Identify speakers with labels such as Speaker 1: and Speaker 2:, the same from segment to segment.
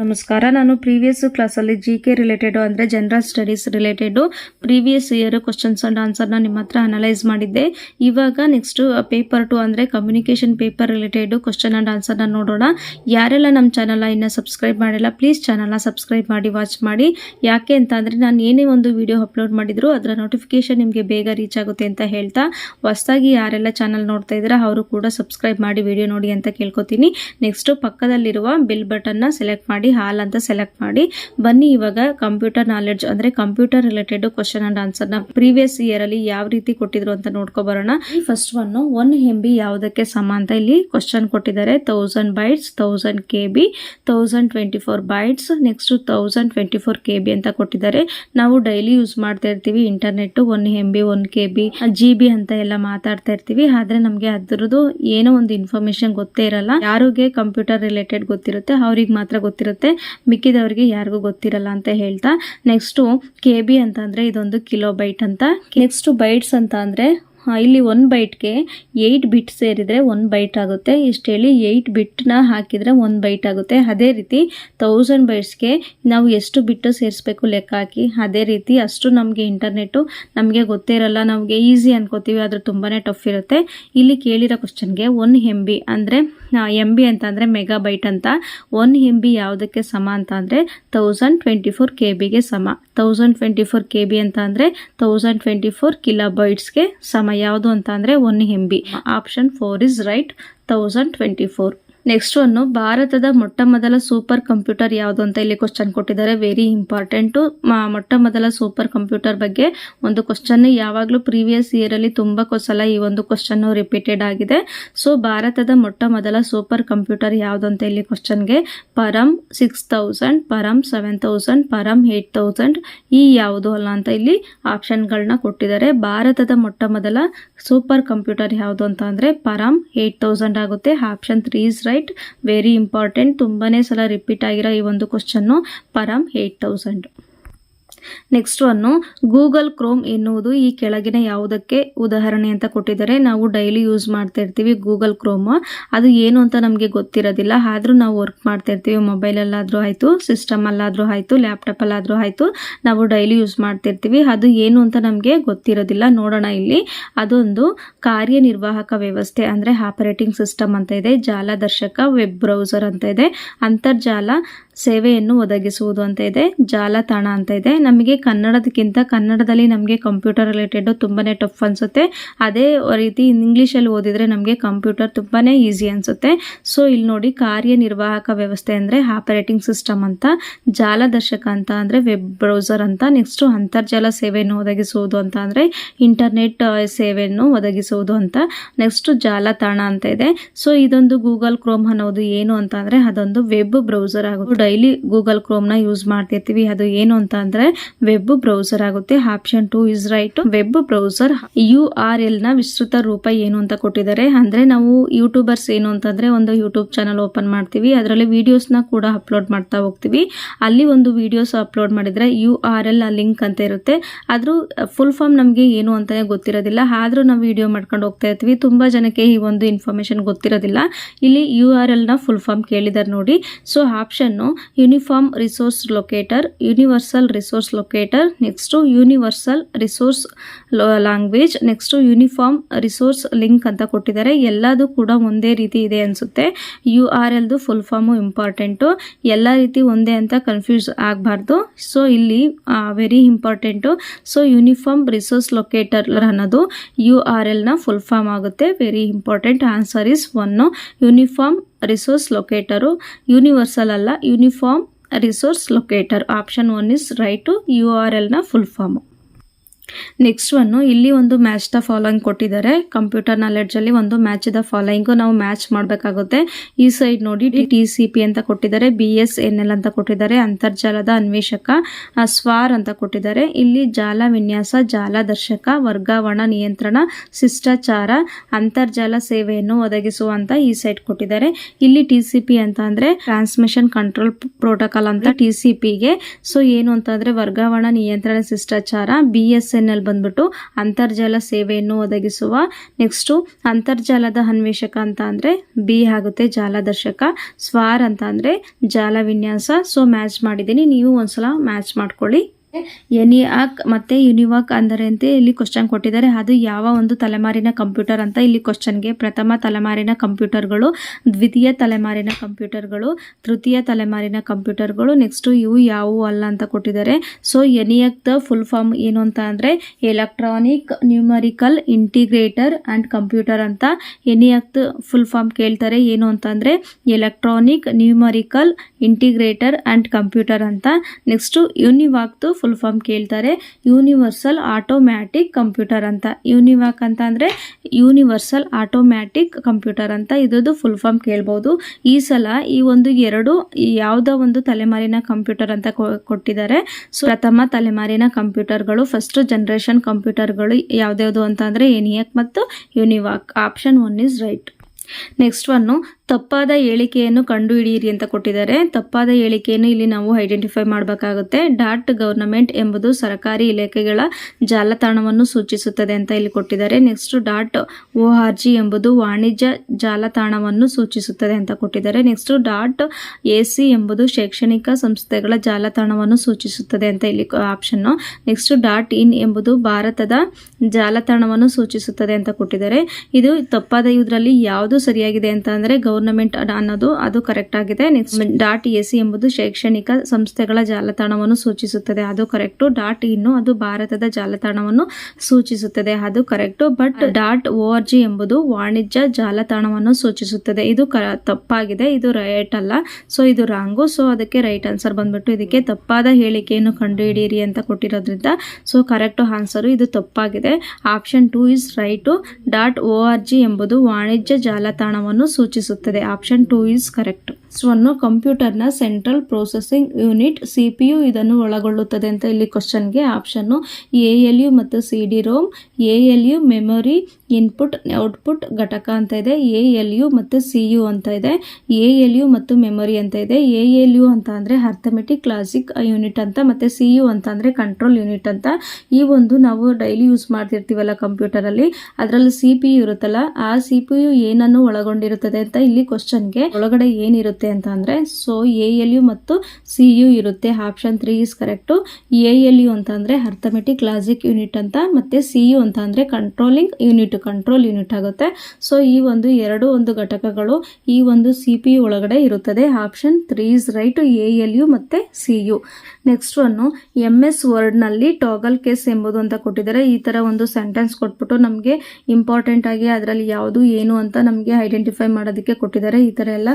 Speaker 1: ನಮಸ್ಕಾರ. ನಾನು ಪ್ರೀವಿಯಸ್ ಕ್ಲಾಸಲ್ಲಿ ಜಿ ಕೆ ರಿಲೇಟೆಡು ಅಂದರೆ general studies related previous year questions and ಆನ್ಸರ್ನ ನಿಮ್ಮ ಹತ್ರ ಅನಲೈಸ್ ಮಾಡಿದ್ದೆ. ಇವಾಗ ನೆಕ್ಸ್ಟ್ ಪೇಪರ್ ಟು ಅಂದರೆ communication paper related question and ಆನ್ಸರ್ನ ನೋಡೋಣ. ಯಾರೆಲ್ಲ ನಮ್ಮ ಚಾನಲ್ನ ಇನ್ನೂ ಸಬ್ಸ್ಕ್ರೈಬ್ ಮಾಡಿಲ್ಲ ಪ್ಲೀಸ್ ಚಾನಲ್ನ ಸಬ್ಸ್ಕ್ರೈಬ್ ಮಾಡಿ ವಾಚ್ ಮಾಡಿ. ಯಾಕೆ ಅಂತ ಅಂದರೆ ನಾನು ಏನೇ ಒಂದು ವಿಡಿಯೋ ಅಪ್ಲೋಡ್ ಮಾಡಿದ್ರು ಅದರ ನೋಟಿಫಿಕೇಶನ್ ನಿಮಗೆ ಬೇಗ ರೀಚ್ ಆಗುತ್ತೆ ಅಂತ ಹೇಳ್ತಾ. ಹೊಸದಾಗಿ ಯಾರೆಲ್ಲ ಚಾನಲ್ ನೋಡ್ತಾ ಇದ್ದೀರಾ, ಅವರು ಕೂಡ ಸಬ್ಸ್ಕ್ರೈಬ್ ಮಾಡಿ ವಿಡಿಯೋ ನೋಡಿ ಅಂತ ಕೇಳ್ಕೊತೀನಿ. ನೆಕ್ಸ್ಟ್ ಪಕ್ಕದಲ್ಲಿರುವ ಬೆಲ್ ಬಟನ್ನ ಸೆಲೆಕ್ಟ್ ಮಾಡಿ. ಹಾಲ್ ಅಂತ ಸೆಲೆಕ್ಟ್ ಮಾಡಿ, ಬನ್ನಿ ಇವಾಗ ಕಂಪ್ಯೂಟರ್ ನಾಲೆಡ್ಜ್ ಅಂದ್ರೆ ಕಂಪ್ಯೂಟರ್ ರಿಲೇಟೆಡ್ ಕ್ವಶನ್ ಅಂಡ್ ಆನ್ಸರ್ನ ಪ್ರೀವಿಯಸ್ ಇಯರ್ ಅಲ್ಲಿ ಯಾವ ರೀತಿ ಕೊಟ್ಟಿದ್ರು ಅಂತ ನೋಡ್ಕೊ ಬರೋಣ. First one one M B ಯಾವುದಕ್ಕೆ ಸಮ ಅಂತ ಇಲ್ಲಿ ಕ್ವಶನ್ ಕೊಟ್ಟಿದ್ದಾರೆ. Thousand bytes thousand K B thousand twenty four bytes next thousand twenty four K B ಅಂತ ಕೊಟ್ಟಿದ್ದಾರೆ. ನಾವು ಡೈಲಿ ಯೂಸ್ ಮಾಡ್ತಾ ಇರ್ತೀವಿ internet one M B one K B G B ಅಂತ ಎಲ್ಲ ಮಾತಾಡ್ತಾ ಇರ್ತೀವಿ. ಆದ್ರೆ ನಮಗೆ ಅದರದ್ದು ಏನೋ ಒಂದು ಇನ್ಫಾರ್ಮೇಶನ್ ಗೊತ್ತೇ ಇರಲ್ಲ. ಯಾರಿಗೆ ಕಂಪ್ಯೂಟರ್ ರಿಲೇಟೆಡ್ ಗೊತ್ತಿರುತ್ತೆ, ಅವ್ರಿಗೆ ಮಾತ್ರ ಗೊತ್ತಿರುತ್ತೆ. ಮಿಕ್ಕಿದವ್ರಿಗೆ ಯಾರಿಗೂ ಗೊತ್ತಿರಲ್ಲ ಅಂತ ಹೇಳ್ತಾ. ನೆಕ್ಸ್ಟು ಕೆ ಬಿ ಅಂತ ಇದೊಂದು ಕಿಲೋ ಬೈಟ್ ಅಂತ. ನೆಕ್ಸ್ಟು ಬೈಟ್ಸ್ ಅಂತ ಅಂದರೆ ಇಲ್ಲಿ ಒನ್ ಬೈಟ್ಗೆ ಏಯ್ಟ್ ಬಿಟ್ ಸೇರಿದರೆ ಒನ್ ಬೈಟ್ ಆಗುತ್ತೆ. ಇಷ್ಟು ಹೇಳಿ ಏಯ್ಟ್ ಬಿಟ್ನ ಹಾಕಿದರೆ ಒಂದು ಬೈಟ್ ಆಗುತ್ತೆ. ಅದೇ ರೀತಿ ತೌಸಂಡ್ ಬೈಟ್ಸ್ಗೆ ನಾವು ಎಷ್ಟು ಬಿಟ್ಟು ಸೇರಿಸ್ಬೇಕು ಲೆಕ್ಕ ಹಾಕಿ, ಅದೇ ರೀತಿ ಅಷ್ಟು ನಮಗೆ ಇಂಟರ್ನೆಟ್ಟು ನಮಗೆ ಗೊತ್ತೇ ಇರಲ್ಲ. ನಮಗೆ ಈಸಿ ಅನ್ಕೋತೀವಿ, ಆದ್ರೆ ತುಂಬಾ ಟಫ್ ಇರುತ್ತೆ. ಇಲ್ಲಿ ಕೇಳಿರೋ ಕ್ವಶನ್ಗೆ ಒನ್ ಎಂ ಬಿ ಅಂದರೆ ಎಂ ಬಿ ಅಂತ ಅಂದರೆ ಮೆಗಾ ಬೈಟ್ ಅಂತ. ಒನ್ ಎಂ ಬಿ ಯಾವುದಕ್ಕೆ ಸಮ ಅಂತ ಅಂದರೆ ತೌಸಂಡ್ ಟ್ವೆಂಟಿ ಫೋರ್ ಕೆ ಬಿಗೆ ಸಮ. Thousand twenty four K B ಅಂತ ಅಂದರೆ ತೌಸಂಡ್ ಟ್ವೆಂಟಿ ಫೋರ್ ಕಿಲೋ ಬೈಟ್ಸ್ಗೆ ಸಮ. ಯಾವುದು ಅಂತ ಅಂದರೆ one M B option four is right thousand twenty four next one ಭಾರತದ ಮೊಟ್ಟ ಮೊದಲ ಸೂಪರ್ ಕಂಪ್ಯೂಟರ್ ಯಾವುದು ಅಂತ ಇಲ್ಲಿ ಕ್ವಶನ್ ಕೊಟ್ಟಿದ್ದಾರೆ. ವೆರಿ ಇಂಪಾರ್ಟೆಂಟು ಮೊಟ್ಟ ಮೊದಲ ಸೂಪರ್ ಕಂಪ್ಯೂಟರ್ ಬಗ್ಗೆ ಒಂದು ಕ್ವಶನ್ ಯಾವಾಗಲೂ ಪ್ರೀವಿಯಸ್ ಇಯರಲ್ಲಿ ತುಂಬ ಸಲ ಈ ಒಂದು ಕ್ವಶನ್ ರಿಪೀಟೆಡ್ ಆಗಿದೆ. ಸೊ ಭಾರತದ ಮೊಟ್ಟ ಮೊದಲ ಸೂಪರ್ ಕಂಪ್ಯೂಟರ್ ಯಾವುದು ಅಂತ ಇಲ್ಲಿ ಕ್ವಶನ್ಗೆ Param six thousand Param seven thousand Param eight thousand ಈ ಯಾವುದು ಅಲ್ಲ ಅಂತ ಇಲ್ಲಿ ಆಪ್ಷನ್ಗಳನ್ನ ಕೊಟ್ಟಿದ್ದಾರೆ. ಭಾರತದ ಮೊಟ್ಟ ಮೊದಲ ಸೂಪರ್ ಕಂಪ್ಯೂಟರ್ ಯಾವುದು ಅಂತ ಅಂದರೆ ಪರಂ ಏಯ್ಟ್ ತೌಸಂಡ್ ಆಗುತ್ತೆ. Option three is right very important ತುಂಬಾನೇ ಸಲ ರಿಪೀಟ್ ಆಗಿರೋ ಈ ಒಂದು question Param eight thousand next one Google Chrome ಎನ್ನುವುದು ಈ ಕೆಳಗಿನ ಯಾವುದಕ್ಕೆ ಉದಾಹರಣೆ ಅಂತ ಕೊಟ್ಟಿದ್ದಾರೆ. ನಾವು ಡೈಲಿ ಯೂಸ್ ಮಾಡ್ತಾ ಇರ್ತೀವಿ ಗೂಗಲ್ ಕ್ರೋಮ್ ಅದು ಏನು ಅಂತ ನಮಗೆ ಗೊತ್ತಿರೋದಿಲ್ಲ. ಆದರೂ ನಾವು ವರ್ಕ್ ಮಾಡ್ತಾ ಇರ್ತೀವಿ. ಮೊಬೈಲಲ್ಲಾದರೂ ಆಯಿತು ಸಿಸ್ಟಮಲ್ಲಾದರೂ ಆಯಿತು ಲ್ಯಾಪ್ಟಾಪಲ್ಲಾದರೂ ಆಯಿತು, ನಾವು ಡೈಲಿ ಯೂಸ್ ಮಾಡ್ತಿರ್ತೀವಿ ಅದು ಏನು ಅಂತ ನಮಗೆ ಗೊತ್ತಿರೋದಿಲ್ಲ. ನೋಡೋಣ ಇಲ್ಲಿ. ಅದೊಂದು ಕಾರ್ಯನಿರ್ವಾಹಕ ವ್ಯವಸ್ಥೆ ಅಂದರೆ ಆಪರೇಟಿಂಗ್ ಸಿಸ್ಟಮ್ ಅಂತ ಇದೆ. ಜಾಲದರ್ಶಕ ವೆಬ್ ಬ್ರೌಸರ್ ಅಂತ ಇದೆ. ಅಂತರ್ಜಾಲ ಸೇವೆಯನ್ನು ಒದಗಿಸುವುದು ಅಂತ ಇದೆ, ಜಾಲತಾಣ ಅಂತ ಇದೆ. ನಮಗೆ ಕನ್ನಡದಕ್ಕಿಂತ ಕನ್ನಡದಲ್ಲಿ ನಮಗೆ ಕಂಪ್ಯೂಟರ್ ರಿಲೇಟೆಡ್ ತುಂಬಾ ಟಫ್ ಅನಿಸುತ್ತೆ. ಅದೇ ರೀತಿ ಇಂಗ್ಲೀಷಲ್ಲಿ ಓದಿದರೆ ನಮಗೆ ಕಂಪ್ಯೂಟರ್ ತುಂಬಾ ಈಸಿ ಅನಿಸುತ್ತೆ. ಸೊ ಇಲ್ಲಿ ನೋಡಿ ಕಾರ್ಯನಿರ್ವಾಹಕ ವ್ಯವಸ್ಥೆ ಅಂದರೆ ಆಪರೇಟಿಂಗ್ ಸಿಸ್ಟಮ್ ಅಂತ, ಜಾಲದರ್ಶಕ ಅಂತ ಅಂದರೆ ವೆಬ್ ಬ್ರೌಸರ್ ಅಂತ ನೆಕ್ಸ್ಟು ಅಂತರ್ಜಾಲ ಸೇವೆಯನ್ನು ಒದಗಿಸುವುದು ಅಂತ ಅಂದರೆ ಇಂಟರ್ನೆಟ್ ಸೇವೆಯನ್ನು ಒದಗಿಸುವುದು ಅಂತ ನೆಕ್ಸ್ಟ್ ಜಾಲತಾಣ ಅಂತ ಇದೆ. ಸೊ ಇದೊಂದು ಗೂಗಲ್ ಕ್ರೋಮ್ ಅನ್ನೋದು ಏನು ಅಂತ ಅದೊಂದು ವೆಬ್ ಬ್ರೌಸರ್ ಆಗುತ್ತೆ. ಡೈಲಿ ಗೂಗಲ್ ಕ್ರೋಮ್ನ ಯೂಸ್ ಮಾಡ್ತಿರ್ತೀವಿ. ಅದು ಏನು ಅಂತ ಅಂದ್ರೆ ವೆಬ್ ಬ್ರೌಸರ್ ಆಗುತ್ತೆ. Option two is right. Web browser U R ಎಲ್ನ ವಿಸ್ತೃತ ರೂಪ ಏನು ಅಂತ ಕೊಟ್ಟಿದ್ದಾರೆ. ಅಂದ್ರೆ ನಾವು ಯೂಟ್ಯೂಬರ್ಸ್ ಏನು ಅಂತಂದ್ರೆ ಒಂದು ಯೂಟ್ಯೂಬ್ ಚಾನಲ್ ಓಪನ್ ಮಾಡ್ತೀವಿ. ಅದರಲ್ಲಿ ವಿಡಿಯೋಸ್ನ ಕೂಡ ಅಪ್ಲೋಡ್ ಮಾಡ್ತಾ ಹೋಗ್ತೀವಿ. ಅಲ್ಲಿ ಒಂದು ವಿಡಿಯೋಸ್ ಅಪ್ಲೋಡ್ ಮಾಡಿದ್ರೆ ಯು ಆರ್ ಎಲ್ ಲಿಂಕ್ ಅಂತ ಇರುತ್ತೆ. ಅದ್ರ ಫುಲ್ ಫಾರ್ಮ್ ನಮಗೆ ಏನು ಅಂತಾನೆ ಗೊತ್ತಿರೋದಿಲ್ಲ. ಆದ್ರೂ ನಾವು ವಿಡಿಯೋ ಮಾಡ್ಕೊಂಡು ಹೋಗ್ತಾ ಇರ್ತೀವಿ. ತುಂಬಾ ಜನಕ್ಕೆ ಈ ಒಂದು ಇನ್ಫಾರ್ಮೇಶನ್ ಗೊತ್ತಿರೋದಿಲ್ಲ. ಇಲ್ಲಿ ಯು ಆರ್ ಎಲ್ನ ಫುಲ್ ಫಾರ್ಮ್ ಕೇಳಿದ್ದಾರೆ ನೋಡಿ. So option uniform resource locator, universal resource locator, next universal resource language, next uniform resource link ಅಂತ ಕೊಟ್ಟಿದ್ದಾರೆ. ಎಲ್ಲದೂ ಕೂಡ ಒಂದೇ ರೀತಿ ಇದೆ ಅನಿಸುತ್ತೆ. ಯು ಆರ್ ಎಲ್ದು ಫುಲ್ ಫಾರ್ಮು ಇಂಪಾರ್ಟೆಂಟು. ಎಲ್ಲ ರೀತಿ ಒಂದೇ ಅಂತ ಕನ್ಫ್ಯೂಸ್ ಆಗಬಾರ್ದು. ಸೊ, ಇಲ್ಲಿ very important. So, uniform resource locator ಅನ್ನೋದು ಯು ಆರ್ ಎಲ್ನ ಫುಲ್ ಫಾರ್ಮ್ ಆಗುತ್ತೆ. Very important answer is one. Uniform resource locator universal ಅಲ್ಲ uniform resource locator option one is right U R ಎಲ್ನ full form next one ಇಲ್ಲಿ ಒಂದು match the following ಕೊಟ್ಟಿದ್ದಾರೆ. Computer ನಾಲೆಡ್ಜಲ್ಲಿ ಒಂದು match the following ನಾವು match ಮಾಡಬೇಕಾಗುತ್ತೆ. ಈ ಸೈಡ್ ನೋಡಿ ಟಿ ಅಂತ ಕೊಟ್ಟಿದ್ದಾರೆ ಬಿ ಅಂತ ಕೊಟ್ಟಿದ್ದಾರೆ, ಅಂತರ್ಜಾಲದ ಅನ್ವೇಷಕ ಸ್ವಾರ್ ಅಂತ ಕೊಟ್ಟಿದ್ದಾರೆ. ಇಲ್ಲಿ ಜಾಲ ವಿನ್ಯಾಸ ಜಾಲದರ್ಶಕ ವರ್ಗಾವಣಾ ನಿಯಂತ್ರಣ, ಶಿಷ್ಟಾಚಾರ, ಅಂತರ್ಜಾಲ ಸೇವೆಯನ್ನು ಒದಗಿಸುವಂತ ಈ ಸೈಟ್ ಕೊಟ್ಟಿದ್ದಾರೆ. ಇಲ್ಲಿ ಟಿ ಅಂತ ಅಂದ್ರೆ ಟ್ರಾನ್ಸ್ಮಿಷನ್ ಕಂಟ್ರೋಲ್ ಪ್ರೋಟೋಕಾಲ್ ಅಂತ ಟಿ ಸಿ ಸೊ ಏನು ಅಂತಂದ್ರೆ ವರ್ಗಾವಣಾ ನಿಯಂತ್ರಣ, ಶಿಷ್ಟಾಚಾರ ಬಿ ಎನ್ ಬಂದ್ಬಿಟ್ಟು ಅಂತರ್ಜಾಲ ಸೇವೆಯನ್ನು ಒದಗಿಸುವ. ನೆಕ್ಸ್ಟು ಅಂತರ್ಜಾಲದ ಅನ್ವೇಷಕ ಅಂತ ಅಂದರೆ ಬಿ ಆಗುತ್ತೆ ಜಾಲದರ್ಶಕ ಸ್ವಾರ್ ಅಂತ ಅಂದರೆ ಜಾಲ ವಿನ್ಯಾಸ. ಸೊ ಮ್ಯಾಚ್ ಮಾಡಿದ್ದೀನಿ. ನೀವು ಒಂದ್ಸಲ ಮ್ಯಾಚ್ ಮಾಡ್ಕೊಳ್ಳಿ. ಎನಿಯಾಕ್ ಮತ್ತೆ ಯುನಿವಾಕ್ ಅಂದರೆ ಅಂತ ಇಲ್ಲಿ ಕ್ವಶನ್ ಕೊಟ್ಟಿದ್ದಾರೆ. ಅದು ಯಾವ ಒಂದು ತಲೆಮಾರಿನ ಕಂಪ್ಯೂಟರ್ ಅಂತ ಇಲ್ಲಿ ಕ್ವಶನ್ಗೆ ಪ್ರಥಮ ತಲೆಮಾರಿನ ಕಂಪ್ಯೂಟರ್ಗಳು ದ್ವಿತೀಯ ತಲೆಮಾರಿನ ಕಂಪ್ಯೂಟರ್ಗಳು ತೃತೀಯ ತಲೆಮಾರಿನ ಕಂಪ್ಯೂಟರ್ಗಳು ನೆಕ್ಸ್ಟ್ ಇವು ಯಾವುವು ಅಲ್ಲ ಅಂತ ಕೊಟ್ಟಿದ್ದಾರೆ. So ENIAC the full form ಏನು ಅಂತ ಅಂದರೆ electronic numerical integrator and computer ಅಂತ ಎನಿಯಾಕ್ ಫುಲ್ ಫಾರ್ಮ್ ಕೇಳ್ತಾರೆ. ಏನು ಅಂತ ಅಂದರೆ electronic numerical integrator and computer ಅಂತ. ನೆಕ್ಸ್ಟು ಯೂನಿವಾಕ್ದು ಫುಲ್ ಫಾರ್ಮ್ ಕೇಳ್ತಾರೆ ಯೂನಿವರ್ಸಲ್ ಆಟೋಮ್ಯಾಟಿಕ್ ಕಂಪ್ಯೂಟರ್ ಅಂತ. ಯೂನಿವಾಕ್ ಅಂತ ಅಂದರೆ ಯೂನಿವರ್ಸಲ್ ಆಟೋಮ್ಯಾಟಿಕ್ ಕಂಪ್ಯೂಟರ್ ಅಂತ ಇದ್ರದ್ದು ಫುಲ್ ಫಾರ್ಮ್ ಕೇಳ್ಬೋದು. ಈ ಸಲ ಈ ಒಂದು ಎರಡು ಯಾವುದೋ ಒಂದು ತಲೆಮಾರಿನ ಕಂಪ್ಯೂಟರ್ ಅಂತ ಕೊಟ್ಟಿದ್ದಾರೆ. ಸೊ, ಪ್ರಥಮ ತಲೆಮಾರಿನ ಕಂಪ್ಯೂಟರ್ಗಳು ಫಸ್ಟ್ ಜನರೇಷನ್ ಕಂಪ್ಯೂಟರ್ಗಳು ಯಾವ್ದ್ಯಾವ್ದು ಅಂತ ಅಂದರೆ ಮತ್ತು UNIVAC option one is right next one ತಪ್ಪಾದ ಹೇಳಿಕೆಯನ್ನು ಕಂಡುಹಿಡಿಯಿರಿ ಅಂತ ಕೊಟ್ಟಿದ್ದಾರೆ. ತಪ್ಪಾದ ಹೇಳಿಕೆಯನ್ನು ಇಲ್ಲಿ ನಾವು ಐಡೆಂಟಿಫೈ ಮಾಡಬೇಕಾಗುತ್ತೆ. ಡಾಟ್ ಗವರ್ನಮೆಂಟ್ ಎಂಬುದು ಸರ್ಕಾರಿ ಇಲಾಖೆಗಳ ಜಾಲತಾಣವನ್ನು ಸೂಚಿಸುತ್ತದೆ ಅಂತ ಇಲ್ಲಿ ಕೊಟ್ಟಿದ್ದಾರೆ. ನೆಕ್ಸ್ಟ್ ಡಾಟ್ ಓ ಆರ್ ಎಂಬುದು ವಾಣಿಜ್ಯ ಜಾಲತಾಣವನ್ನು ಸೂಚಿಸುತ್ತದೆ ಅಂತ ಕೊಟ್ಟಿದ್ದಾರೆ. ನೆಕ್ಸ್ಟ್ ಡಾಟ್ ಎ ಎಂಬುದು ಶೈಕ್ಷಣಿಕ ಸಂಸ್ಥೆಗಳ ಜಾಲತಾಣವನ್ನು ಸೂಚಿಸುತ್ತದೆ ಅಂತ ಇಲ್ಲಿ ಆಪ್ಷನ್ನು ನೆಕ್ಸ್ಟ್ ಡಾಟ್ ಇನ್ ಎಂಬುದು ಭಾರತದ ಜಾಲತಾಣವನ್ನು ಸೂಚಿಸುತ್ತದೆ ಅಂತ ಕೊಟ್ಟಿದ್ದಾರೆ. ಇದು ತಪ್ಪಾದ ಇದರಲ್ಲಿ ಯಾವುದು ಸರಿಯಾಗಿದೆ ಅಂತ ಅಂದರೆ ಗವರ್ನಮೆಂಟ್ ಅನ್ನೋದು ಅದು ಕರೆಕ್ಟ್ ಆಗಿದೆ. ನೆಕ್ಸ್ಟ್ ಡಾಟ್ ಎ ಸಿ ಎಂಬುದು ಶೈಕ್ಷಣಿಕ ಸಂಸ್ಥೆಗಳ ಜಾಲತಾಣವನ್ನು ಸೂಚಿಸುತ್ತದೆ. ಅದು ಕರೆಕ್ಟು ಡಾಟ್ ಇನ್ನು ಅದು ಭಾರತದ ಜಾಲತಾಣವನ್ನು ಸೂಚಿಸುತ್ತದೆ. ಅದು correct but dot O R G ಎಂಬುದು ವಾಣಿಜ್ಯ ಜಾಲತಾಣವನ್ನು ಸೂಚಿಸುತ್ತದೆ. ಇದು ತಪ್ಪಾಗಿದೆ. ಇದು ರೈಟ್ ಅಲ್ಲ. ಸೊ ಇದು ರಾಂಗು ಸೊ ಅದಕ್ಕೆ ರೈಟ್ ಆನ್ಸರ್ ಬಂದ್ಬಿಟ್ಟು ಇದಕ್ಕೆ ತಪ್ಪಾದ ಹೇಳಿಕೆಯನ್ನು ಕಂಡುಹಿಡಿಯಿರಿ ಅಂತ ಕೊಟ್ಟಿರೋದ್ರಿಂದ ಸೊ ಕರೆಕ್ಟ್ ಆನ್ಸರು ಇದು ತಪ್ಪಾಗಿದೆ. Option two is right dot O R G ಎಂಬುದು ವಾಣಿಜ್ಯ ಜಾಲತಾಣವನ್ನು ಸೂಚಿಸುತ್ತದೆ. Option two is correct so ಅನ್ನು ಕಂಪ್ಯೂಟರ್ನ central processing unit C P U ಇದನ್ನು ಒಳಗೊಳ್ಳುತ್ತದೆ ಅಂತ ಇಲ್ಲಿ ಕ್ವಶನ್ಗೆ ಆಪ್ಷನ್ನು ಎ ಎಲ್ ಯು ಮತ್ತು C D ROM A L U memory input output ಘಟಕ ಅಂತ ಇದೆ ಎ ಎಲ್ ಯು ಮತ್ತು ಸಿ ಯು ಅಂತ ಇದೆ ಎ ಎಲ್ ಯು ಮತ್ತು ಮೆಮೊರಿ ಅಂತ ಇದೆ ಎ ಎಲ್ ಯು ಅಂತ ಅಂದರೆ ಅರ್ಥಮೆಟಿಕ್ ಕ್ಲಾಸಿಕ್ ಯೂನಿಟ್ ಅಂತ ಮತ್ತು ಸಿ ಯು ಅಂತ ಅಂದರೆ ಕಂಟ್ರೋಲ್ ಯೂನಿಟ್ ಅಂತ. ಈ ಒಂದು ನಾವು ಡೈಲಿ ಯೂಸ್ ಮಾಡ್ತಿರ್ತೀವಲ್ಲ ಕಂಪ್ಯೂಟರಲ್ಲಿ ಅದರಲ್ಲಿ ಸಿ ಪಿ ಯು ಇರುತ್ತಲ್ಲ, ಆ ಸಿ ಪಿ ಯು ಏನನ್ನು ಒಳಗೊಂಡಿರುತ್ತದೆ ಅಂತ ಕ್ವಶನ್ಗೆ ಒಳಗಡೆ ಏನಿರುತ್ತೆ ಅಂತ ಅಂದ್ರೆ ಸೊ ಎ ಎಲ್ ಯು ಮತ್ತು ಸಿ ಯು ಇರುತ್ತೆ. Option three is correct A L U ಅಂತ ಅಂದರೆ ಅರ್ಥಮೆಟಿಕ್ ಲಾಜಿಕ್ ಯೂನಿಟ್ ಅಂತ, ಮತ್ತೆ ಸಿ ಯು ಅಂತ ಅಂದ್ರೆ ಕಂಟ್ರೋಲಿಂಗ್ ಯೂನಿಟ್ ಕಂಟ್ರೋಲ್ ಯೂನಿಟ್ ಆಗುತ್ತೆ. ಸೊ ಈ ಒಂದು ಎರಡು ಒಂದು ಘಟಕಗಳು ಈ ಒಂದು ಸಿ ಪಿ ಒಳಗಡೆ ಇರುತ್ತದೆ. Option three is right A L U ಮತ್ತೆ C U next one M S ವರ್ಡ್ನಲ್ಲಿ toggle case ಎಂಬುದು ಅಂತ ಕೊಟ್ಟಿದ್ದಾರೆ. ಈ ತರ ಒಂದು ಸೆಂಟೆನ್ಸ್ ಕೊಟ್ಬಿಟ್ಟು ನಮಗೆ ಇಂಪಾರ್ಟೆಂಟ್ ಆಗಿ ಅದರಲ್ಲಿ ಯಾವುದು ಏನು ಅಂತ ನಮಗೆ ಐಡೆಂಟಿಫೈ ಮಾಡೋದಕ್ಕೆ ಕೊಟ್ಟಿದ್ದಾರೆ. ಈ ಥರ ಎಲ್ಲ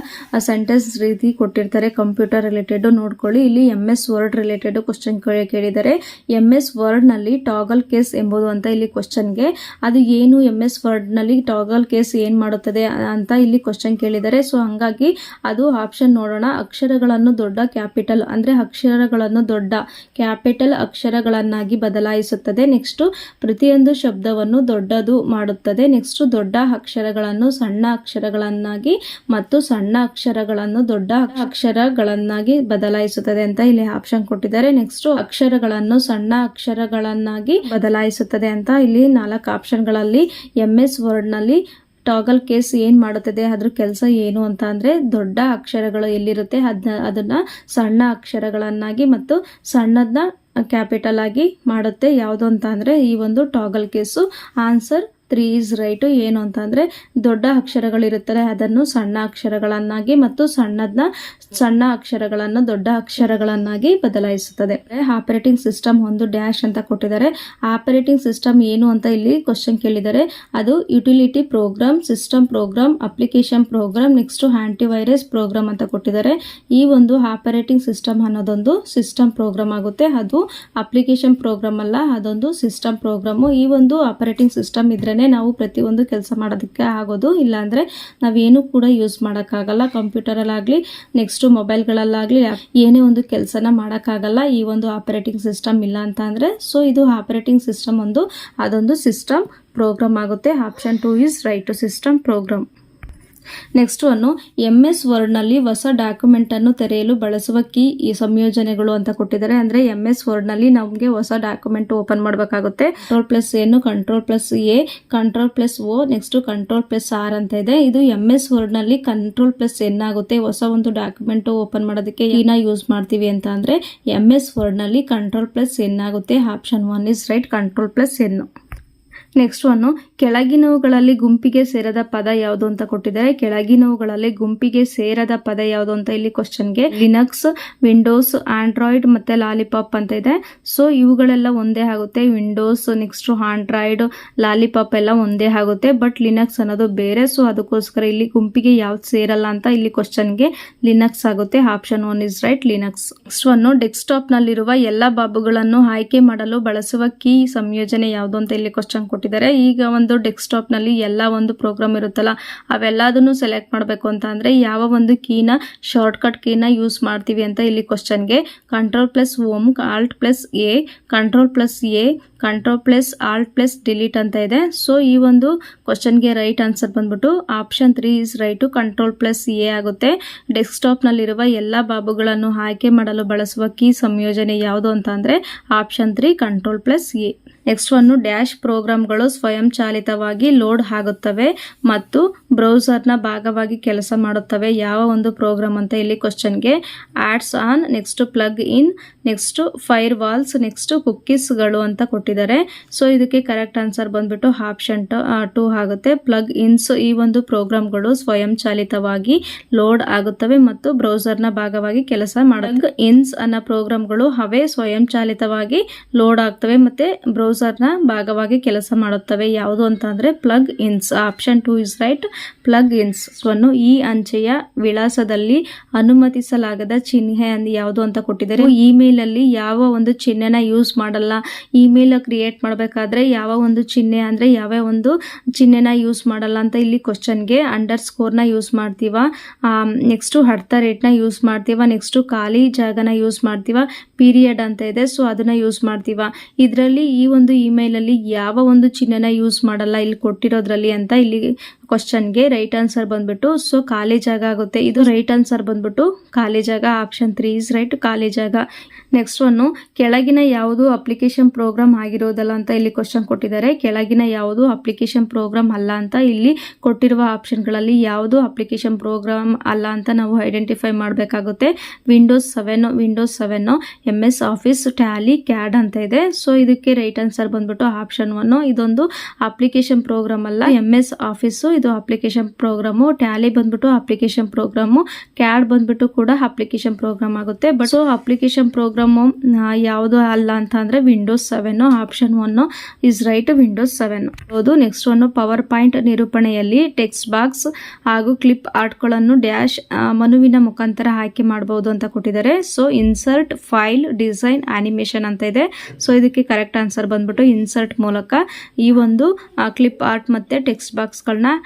Speaker 1: ಸೆಂಟೆನ್ಸ್ ರೀತಿ ಕೊಟ್ಟಿರ್ತಾರೆ. ಕಂಪ್ಯೂಟರ್ ರಿಲೇಟೆಡ್ ನೋಡ್ಕೊಳ್ಳಿ. ಇಲ್ಲಿ M S word related question ಕೇಳಿದ್ದಾರೆ. ಎಂ ಎಸ್ ವರ್ಡ್ನಲ್ಲಿ ಟಾಗಲ್ ಕೇಸ್ ಎಂಬುದು ಅಂತ ಇಲ್ಲಿ ಕ್ವಶನ್ಗೆ ಅದು ಏನು ಎಂ ಎಸ್ ವರ್ಡ್ನಲ್ಲಿ ಟಾಗಲ್ ಕೇಸ್ ಏನು ಮಾಡುತ್ತದೆ ಅಂತ ಇಲ್ಲಿ ಕ್ವಶನ್ ಕೇಳಿದ್ದಾರೆ. ಸೊ ಹಂಗಾಗಿ ಅದು ಆಪ್ಷನ್ ನೋಡೋಣ. ಅಕ್ಷರಗಳನ್ನು ದೊಡ್ಡ ಕ್ಯಾಪಿಟಲ್ ಅಂದರೆ ಅಕ್ಷರಗಳನ್ನು ದೊಡ್ಡ ಕ್ಯಾಪಿಟಲ್ ಅಕ್ಷರಗಳನ್ನಾಗಿ ಬದಲಾಯಿಸುತ್ತದೆ. ನೆಕ್ಸ್ಟ್ ಪ್ರತಿಯೊಂದು ಶಬ್ದವನ್ನು ದೊಡ್ಡದು ಮಾಡುತ್ತದೆ. ನೆಕ್ಸ್ಟ್ ದೊಡ್ಡ ಅಕ್ಷರಗಳನ್ನು ಸಣ್ಣ ಅಕ್ಷರಗಳನ್ನಾಗಿ ಮತ್ತು ಸಣ್ಣ ಅಕ್ಷರಗಳನ್ನು, ದೊಡ್ಡ ಅಕ್ಷರಗಳನ್ನಾಗಿ ಬದಲಾಯಿಸುತ್ತದೆ ಅಂತ ಇಲ್ಲಿ ಆಪ್ಷನ್ ಕೊಟ್ಟಿದ್ದಾರೆ. ನೆಕ್ಸ್ಟ್ ಅಕ್ಷರಗಳನ್ನು ಸಣ್ಣ ಅಕ್ಷರಗಳನ್ನಾಗಿ ಬದಲಾಯಿಸುತ್ತದೆ ಅಂತ ಇಲ್ಲಿ ನಾಲ್ಕು ಆಪ್ಷನ್ಗಳಲ್ಲಿ ಎಂ ಎಸ್ ವರ್ಡ್ನಲ್ಲಿ ಟಾಗಲ್ ಕೇಸ್ ಏನು ಮಾಡುತ್ತದೆ, ಅದ್ರ ಕೆಲಸ ಏನು ಅಂತ ಅಂದ್ರೆ ದೊಡ್ಡ ಅಕ್ಷರಗಳು ಎಲ್ಲಿರುತ್ತೆ ಅದನ್ನು ಸಣ್ಣ ಅಕ್ಷರಗಳನ್ನಾಗಿ ಮತ್ತು ಸಣ್ಣದ ಕ್ಯಾಪಿಟಲ್ ಆಗಿ ಮಾಡುತ್ತೆ. ಯಾವುದು ಅಂತ ಅಂದ್ರೆ ಈ ಒಂದು toggle case answer three is right ಏನು ಅಂತ ಅಂದ್ರೆ ದೊಡ್ಡ ಅಕ್ಷರಗಳಿರುತ್ತದೆ ಅದನ್ನು ಸಣ್ಣ ಅಕ್ಷರಗಳನ್ನಾಗಿ ಮತ್ತು ಸಣ್ಣದನ್ನ ಸಣ್ಣ ಅಕ್ಷರಗಳನ್ನು ದೊಡ್ಡ ಅಕ್ಷರಗಳನ್ನಾಗಿ ಬದಲಾಯಿಸುತ್ತದೆ. ಆಪರೇಟಿಂಗ್ ಸಿಸ್ಟಮ್ ಒಂದು ಡ್ಯಾಶ್ ಅಂತ ಕೊಟ್ಟಿದ್ದಾರೆ. ಆಪರೇಟಿಂಗ್ ಸಿಸ್ಟಮ್ ಏನು ಅಂತ ಇಲ್ಲಿ ಕ್ವಶನ್ ಕೇಳಿದ್ದಾರೆ. ಅದು utility program system program application program next antivirus program ಅಂತ ಕೊಟ್ಟಿದ್ದಾರೆ. ಈ ಒಂದು ಆಪರೇಟಿಂಗ್ ಸಿಸ್ಟಮ್ ಅನ್ನೋದೊಂದು ಸಿಸ್ಟಮ್ ಪ್ರೋಗ್ರಾಮ್ ಆಗುತ್ತೆ. ಅದು ಅಪ್ಲಿಕೇಶನ್ ಪ್ರೋಗ್ರಾಮ್ ಅಲ್ಲ, ಅದೊಂದು ಸಿಸ್ಟಮ್ ಪ್ರೋಗ್ರಾಮು ಈ ಒಂದು ಆಪರೇಟಿಂಗ್ ಸಿಸ್ಟಮ್ ಇದ್ರೇ ನಾವು ಪ್ರತಿಯೊಂದು ಕೆಲಸ ಮಾಡೋದಕ್ಕೆ ಆಗೋದು. ಇಲ್ಲಾಂದರೆ ನಾವೇನು ಕೂಡ ಯೂಸ್ ಮಾಡೋಕ್ಕಾಗಲ್ಲ. ಕಂಪ್ಯೂಟರಲ್ಲಾಗಲಿ ನೆಕ್ಸ್ಟ್ ಮೊಬೈಲ್ಗಳಲ್ಲಾಗಲಿ ಏನೇ ಒಂದು ಕೆಲಸನ ಮಾಡೋಕ್ಕಾಗಲ್ಲ. ಈ ಒಂದು ಆಪರೇಟಿಂಗ್ ಸಿಸ್ಟಮ್ ಇಲ್ಲ ಅಂತ ಅಂದರೆ ಸೊ ಇದು ಆಪರೇಟಿಂಗ್ ಸಿಸ್ಟಮ್ ಒಂದು, ಅದೊಂದು ಸಿಸ್ಟಮ್ ಪ್ರೋಗ್ರಾಮ್ ಆಗುತ್ತೆ. Option two is right two system program next ಅನ್ನು ಎಂ ಎಸ್ ವರ್ಡ್ನಲ್ಲಿ ಹೊಸ ಡಾಕ್ಯುಮೆಂಟ್ ಅನ್ನು ತೆರೆಯಲು ಬಳಸುವ ಕೀ ಈ ಸಂಯೋಜನೆಗಳು ಅಂತ ಕೊಟ್ಟಿದ್ದಾರೆ. ಅಂದ್ರೆ ಎಂ ಎಸ್ ವರ್ಡ್ನಲ್ಲಿ ನಮಗೆ ಹೊಸ ಡಾಕ್ಯುಮೆಂಟ್ ಓಪನ್ ಮಾಡಬೇಕಾಗುತ್ತೆ. ಕಂಟ್ರೋಲ್ ಪ್ಲಸ್ ಏನು control plus A control plus O next control plus R ಅಂತ ಇದೆ. ಇದು ಎಂ ಎಸ್ ವರ್ಡ್ನಲ್ಲಿ ಕಂಟ್ರೋಲ್ ಪ್ಲಸ್ ಎನ್ ಆಗುತ್ತೆ. ಹೊಸ ಒಂದು ಡಾಕ್ಯುಮೆಂಟ್ ಓಪನ್ ಮಾಡೋದಕ್ಕೆ ಏನ ಯೂಸ್ ಮಾಡ್ತೀವಿ ಅಂತ ಅಂದ್ರೆ ಎಂ ಎಸ್ ವರ್ಡ್ನಲ್ಲಿ ಕಂಟ್ರೋಲ್ ಪ್ಲಸ್ ಎನ್ ಆಗುತ್ತೆ. Option one is right control plus N next one ಕೆಳಗಿನವುಗಳಲ್ಲಿ ಗುಂಪಿಗೆ ಸೇರದ ಪದ ಯಾವುದು ಅಂತ ಕೊಟ್ಟಿದ್ದಾರೆ. ಕೆಳಗಿನವುಗಳಲ್ಲಿ ಗುಂಪಿಗೆ ಸೇರದ ಪದ ಯಾವುದು ಅಂತ ಇಲ್ಲಿ ಕ್ವಶನ್ಗೆ ಲಿನಕ್ಸ್ ವಿಂಡೋಸ್ ಆಂಡ್ರಾಯ್ಡ್ ಮತ್ತೆ ಲಾಲಿಪಾಪ್ ಅಂತ ಇದೆ. ಸೊ ಇವುಗಳೆಲ್ಲ ಒಂದೇ ಆಗುತ್ತೆ. ವಿಂಡೋಸ್ ನೆಕ್ಸ್ಟ್ ಆಂಡ್ರಾಯ್ಡ್ ಲಾಲಿಪಾಪ್ ಎಲ್ಲ ಒಂದೇ ಆಗುತ್ತೆ. ಬಟ್ ಲಿನಕ್ಸ್ ಅನ್ನೋದು ಬೇರೆ. ಸೊ ಅದಕ್ಕೋಸ್ಕರ ಇಲ್ಲಿ ಗುಂಪಿಗೆ ಯಾವ್ದು ಸೇರಲ್ಲ ಅಂತ ಇಲ್ಲಿ ಕ್ವಶನ್ಗೆ ಲಿನಕ್ಸ್ ಆಗುತ್ತೆ. Option one is right Linux next one desktop ನಲ್ಲಿರುವ ಎಲ್ಲ ಬಾಬುಗಳನ್ನು ಆಯ್ಕೆ ಮಾಡಲು ಬಳಸುವ ಕೀ ಸಂಯೋಜನೆ ಯಾವುದು ಅಂತ ಇಲ್ಲಿ ಕ್ವಶನ್ ಕೊಟ್ಟಿದ್ದಾರೆ. ಈಗ ಒಂದು ಡೆಸ್ಕ್ಟಾಪ್ನಲ್ಲಿ ಎಲ್ಲ ಒಂದು ಪ್ರೋಗ್ರಾಮ್ ಇರುತ್ತಲ್ಲ, ಅವೆಲ್ಲದನ್ನು ಸೆಲೆಕ್ಟ್ ಮಾಡಬೇಕು ಅಂತ ಅಂದ್ರೆ ಯಾವ ಒಂದು ಕೀನ ಶಾರ್ಟ್ ಕಟ್ ಕೀನ ಯೂಸ್ ಮಾಡ್ತೀವಿ ಅಂತ ಇಲ್ಲಿ ಕ್ವಶನ್ಗೆ control plus home alt plus A control plus A control plus alt plus delete ಅಂತ ಇದೆ. ಸೊ ಈ ಒಂದು ಕ್ವಶನ್ಗೆ ರೈಟ್ ಆನ್ಸರ್ ಬಂದ್ಬಿಟ್ಟು option three is right control plus A ಆಗುತ್ತೆ. ಡೆಸ್ಕ್ಟಾಪ್ನಲ್ಲಿರುವ ಎಲ್ಲ ಬಾಬುಗಳನ್ನು ಆಯ್ಕೆ ಮಾಡಲು ಬಳಸುವ ಕೀ ಸಂಯೋಜನೆ ಯಾವುದು ಅಂತ ಅಂದರೆ option three control plus A next ಒಂದು ಡ್ಯಾಶ್ ಪ್ರೋಗ್ರಾಮ್ಗಳು ಸ್ವಯಂಚಾಲಿತವಾಗಿ ಲೋಡ್ ಆಗುತ್ತವೆ ಮತ್ತು ಬ್ರೌಸರ್ನ ಭಾಗವಾಗಿ ಕೆಲಸ ಮಾಡುತ್ತವೆ. ಯಾವ ಒಂದು ಪ್ರೋಗ್ರಾಮ್ ಅಂತ ಇಲ್ಲಿ ಕ್ವಶನ್ಗೆ adds on next plug in next firewalls next ಕುಕ್ಕೀಸ್ಗಳು ಅಂತ ಕೊಟ್ಟಿದ್ದಾರೆ. ಸೊ ಇದಕ್ಕೆ ಕರೆಕ್ಟ್ ಆನ್ಸರ್ ಬಂದ್ಬಿಟ್ಟು ಆಪ್ಷನ್ ಟು ಆಗುತ್ತೆ. ಪ್ಲಗ್ ಇನ್ಸ್ ಈ ಒಂದು ಪ್ರೋಗ್ರಾಮ್ಗಳು ಸ್ವಯಂಚಾಲಿತವಾಗಿ ಲೋಡ್ ಆಗುತ್ತವೆ ಮತ್ತು ಬ್ರೌಸರ್ನ ಭಾಗವಾಗಿ ಕೆಲಸ ಮಾಡಲು ಇನ್ಸ್ ಅನ್ನೋ ಪ್ರೋಗ್ರಾಮ್ಗಳು ಅವೇ ಸ್ವಯಂಚಾಲಿತವಾಗಿ ಲೋಡ್ ಆಗ್ತವೆ ಮತ್ತೆ ಬ್ರೌಸರ್ನ ಭಾಗವಾಗಿ ಕೆಲಸ ಮಾಡುತ್ತವೆ. ಯಾವುದು ಅಂತ ಅಂದ್ರೆ plug ins option two is right plug ins ಅನ್ನು ಈ ಅಂಚೆಯ ವಿಳಾಸದಲ್ಲಿ ಅನುಮತಿಸಲಾಗದ ಚಿಹ್ನೆ ಯಾವುದು ಅಂತ ಕೊಟ್ಟಿದ್ದಾರೆ. ಇಮೇಲ್ ಅಲ್ಲಿ ಯಾವ ಒಂದು ಚಿಹ್ನೆನ ಯೂಸ್ ಮಾಡಲ್ಲ. ಇಮೇಲ್ ಕ್ರಿಯೇಟ್ ಮಾಡಬೇಕಾದ್ರೆ ಯಾವ ಒಂದು ಚಿಹ್ನೆ ಅಂದ್ರೆ ಯಾವ ಒಂದು ಚಿಹ್ನೆನ ಯೂಸ್ ಮಾಡಲ್ಲ ಅಂತ ಇಲ್ಲಿ ಕ್ವಶನ್ಗೆ ಅಂಡರ್ ಸ್ಕೋರ್ನ ಯೂಸ್ ಮಾಡ್ತೀವ. ನೆಕ್ಸ್ಟ್ ಹಡ್ತ ರೇಟ್ನ ಯೂಸ್ ಮಾಡ್ತೀವ. ನೆಕ್ಸ್ಟ್ ಖಾಲಿ ಜಾಗನ ಯೂಸ್ ಮಾಡ್ತೀವ. ಪೀರಿಯಡ್ ಅಂತ ಇದೆ. ಸೊ ಅದನ್ನ ಯೂಸ್ ಮಾಡ್ತೀವ. ಇದರಲ್ಲಿ ಈ ಒಂದು ಇಮೇಲ್ ಅಲ್ಲಿ ಯಾವ ಒಂದು ಚಿಹ್ನೆನ ಯೂಸ್ ಮಾಡಲ್ಲ ಇಲ್ಲಿ ಕೊಟ್ಟಿರೋದ್ರಲ್ಲಿ ಅಂತ ಇಲ್ಲಿ ಕ್ವಶನ್ಗೆ ರೈಟ್ ಆನ್ಸರ್ ಬಂದ್ಬಿಟ್ಟು ಸೊ ಖಾಲಿ ಜಾಗ ಆಗುತ್ತೆ. ಇದು ರೈಟ್ ಆನ್ಸರ್ ಬಂದ್ಬಿಟ್ಟು, ಖಾಲಿ ಜಾಗ ಆಪ್ಷನ್ ತ್ರೀ ಇಸ್ ರೈಟ್ ಖಾಲಿ ಜಾಗ. ನೆಕ್ಸ್ಟ್ ಒನ್ನು ಕೆಳಗಿನ ಯಾವುದು ಅಪ್ಲಿಕೇಶನ್ ಪ್ರೋಗ್ರಾಮ್ ಆಗಿರೋದಲ್ಲ ಅಂತ ಇಲ್ಲಿ ಕ್ವಶನ್ ಕೊಟ್ಟಿದ್ದಾರೆ. ಕೆಳಗಿನ ಯಾವುದು ಅಪ್ಲಿಕೇಶನ್ ಪ್ರೋಗ್ರಾಮ್ ಅಲ್ಲ ಅಂತ ಇಲ್ಲಿ ಕೊಟ್ಟಿರುವ ಆಪ್ಷನ್ಗಳಲ್ಲಿ ಯಾವುದು ಅಪ್ಲಿಕೇಶನ್ ಪ್ರೋಗ್ರಾಮ್ ಅಲ್ಲ ಅಂತ ನಾವು ಐಡೆಂಟಿಫೈ ಮಾಡಬೇಕಾಗುತ್ತೆ. Windows seven Windows seven M S office Tally CAD ಅಂತ ಇದೆ. ಸೊ ಇದಕ್ಕೆ ರೈಟ್ ಆನ್ಸರ್ ಬಂದ್ಬಿಟ್ಟು ಆಪ್ಷನ್ ಒನ್ ಇದೊಂದು ಅಪ್ಲಿಕೇಶನ್ ಪ್ರೋಗ್ರಾಮ್ ಅಲ್ಲ. ಎಂ ಎಸ್ ಆಫೀಸು ಇದು ಅಪ್ಲಿಕೇಶನ್ ಪ್ರೋಗ್ರಾಮು ಟ್ಯಾಲಿ ಬಂದ್ಬಿಟ್ಟು ಅಪ್ಲಿಕೇಶನ್ ಪ್ರೋಗ್ರಾಮು ಕ್ಯಾಡ್ ಬಂದ್ಬಿಟ್ಟು ಕೂಡ ಅಪ್ಲಿಕೇಶನ್ ಪ್ರೋಗ್ರಾಮ್ ಆಗುತ್ತೆ. ಬಟ್ ಸೊ ಅಪ್ಲಿಕೇಶನ್ ಪ್ರೋಗ್ರಾಮು ಯಾವುದು ಅಲ್ಲ ಅಂತ ಅಂದರೆ Windows seven option one is right Windows seven ಹೌದು ನೆಕ್ಸ್ಟ್ ಒನ್ ಪವರ್ ಪಾಯಿಂಟ್ ನಿರೂಪಣೆಯಲ್ಲಿ ಟೆಕ್ಸ್ಟ್ ಬಾಕ್ಸ್ ಹಾಗೂ ಕ್ಲಿಪ್ ಆರ್ಟ್ಗಳನ್ನು ಡ್ಯಾಶ್ ಮನುವಿನ ಮುಖಾಂತರ ಆಯ್ಕೆ ಮಾಡಬಹುದು ಅಂತ ಕೊಟ್ಟಿದ್ದಾರೆ. So insert file design animation ಅಂತ ಇದೆ. ಸೊ ಇದಕ್ಕೆ ಕರೆಕ್ಟ್ ಆನ್ಸರ್ ಬಂದ್ಬಿಟ್ಟು ಇನ್ಸರ್ಟ್ ಮೂಲಕ ಈ ಒಂದು ಕ್ಲಿಪ್ ಆರ್ಟ್ ಮತ್ತೆ ಟೆಕ್ಸ್ಟ್ ಬಾಕ್ಸ್ಗಳನ್ನ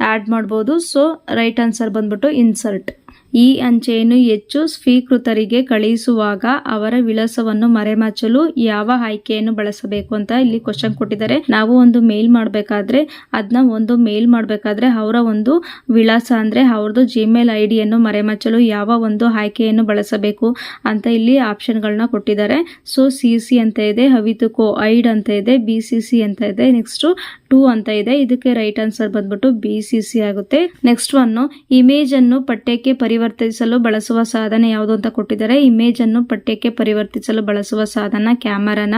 Speaker 1: ಆ್ಯಡ್ ಮಾಡ್ಬೋದು. ಸೊ ರೈಟ್ ಆನ್ಸರ್ ಬಂದ್ಬಿಟ್ಟು ಇನ್ಸರ್ಟ್ ಈ ಅಂಚೆಯನ್ನು ಹೆಚ್ಚು ಸ್ವೀಕೃತರಿಗೆ ಕಳುಹಿಸುವಾಗ ಅವರ ವಿಳಾಸವನ್ನು ಮರೆಮಾಚಲು ಯಾವ ಆಯ್ಕೆಯನ್ನು ಬಳಸಬೇಕು ಅಂತ ಇಲ್ಲಿ ಕ್ವಶನ್ ಕೊಟ್ಟಿದ್ದಾರೆ. ನಾವು ಒಂದು ಮೇಲ್ ಮಾಡಬೇಕಾದ್ರೆ ಅದನ್ನ ಒಂದು ಮೇಲ್ ಮಾಡಬೇಕಾದ್ರೆ ಅವರ ಒಂದು ವಿಳಾಸ ಅಂದ್ರೆ ಅವ್ರದ್ದು ಜಿಮೇಲ್ ಐ ಡಿಯನ್ನು ಮರೆಮಾಚಲು ಯಾವ ಒಂದು ಆಯ್ಕೆಯನ್ನು ಬಳಸಬೇಕು ಅಂತ ಇಲ್ಲಿ ಆಪ್ಷನ್ಗಳನ್ನ ಕೊಟ್ಟಿದ್ದಾರೆ. ಸೊ ಸಿ ಸಿ ಅಂತ ಇದೆ ಹವಿತುಕೋ ಐಡ್ ಅಂತ ಇದೆ ಬಿ ಸಿ ಸಿ ಅಂತ ಇದೆ ನೆಕ್ಸ್ಟು ಟೂ ಅಂತ ಇದೆ. ಇದಕ್ಕೆ ರೈಟ್ ಆನ್ಸರ್ ಬಂದ್ಬಿಟ್ಟು ಬಿ ಸಿ ಆಗುತ್ತೆ. ನೆಕ್ಸ್ಟ್ ಒನ್ ಇಮೇಜ್ ಅನ್ನು ಪಠ್ಯಕ್ಕೆ ಪರಿವರ್ತಿಸಲು ಬಳಸುವ ಸಾಧನ ಯಾವುದು ಅಂತ ಕೊಟ್ಟಿದ್ದಾರೆ. ಇಮೇಜ್ ಅನ್ನು ಪಠ್ಯಕ್ಕೆ ಪರಿವರ್ತಿಸಲು ಬಳಸುವ ಸಾಧನ ಕ್ಯಾಮರಾನ